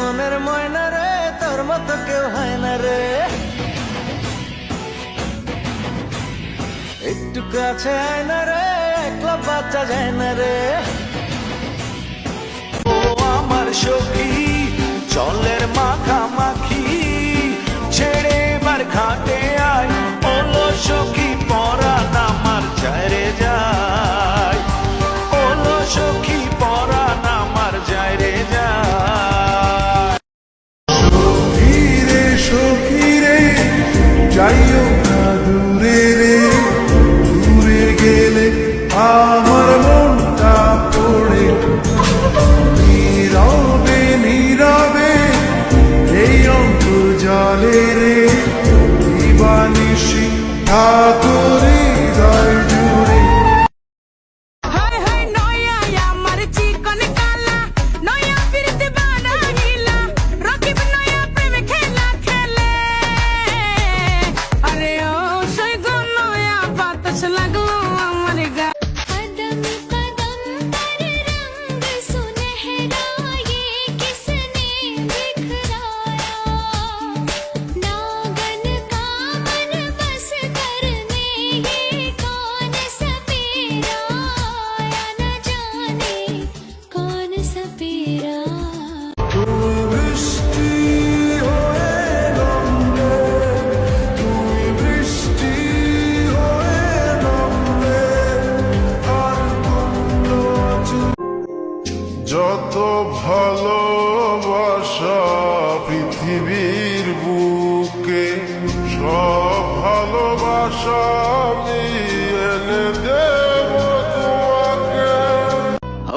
মনের ময়না রে, তোর মতো কেউ হয় না রে। একটু কাছে আয় না রে, একলা বাচ্চা যায় না রে। ও আমার সখী জলের যাইও না দূরে রে দূরে গেলে আমার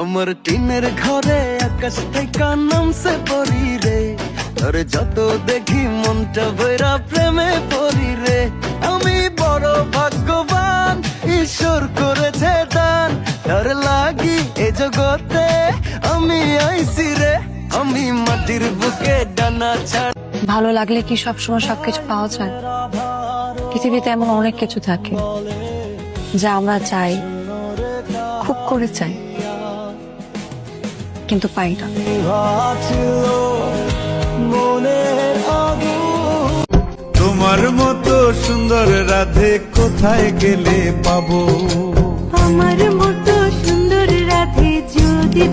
আমার টিনের ঘরে আকাশ থেকে নামছে পরি রে তোর যত দেখি মনটা ভৈরা প্রেমে পরি রে আমি বড় ভাগ্যবান ঈশ্বর করেছে দান তার লাগি এ জগতে আমি আইছি রে আমি মাটির বুকে ডানা ছাড় ভালো লাগলে কি সবসময় সবকিছু পাওয়া যায়? পৃথিবীতে এমন অনেক কিছু থাকে যা আমরা চাই খুব করে চাই কিন্তু পাই না। তোমার মতো সুন্দর রাধে কোথায় গেলে পাবো? আমার মতো সুন্দর রাধে যদি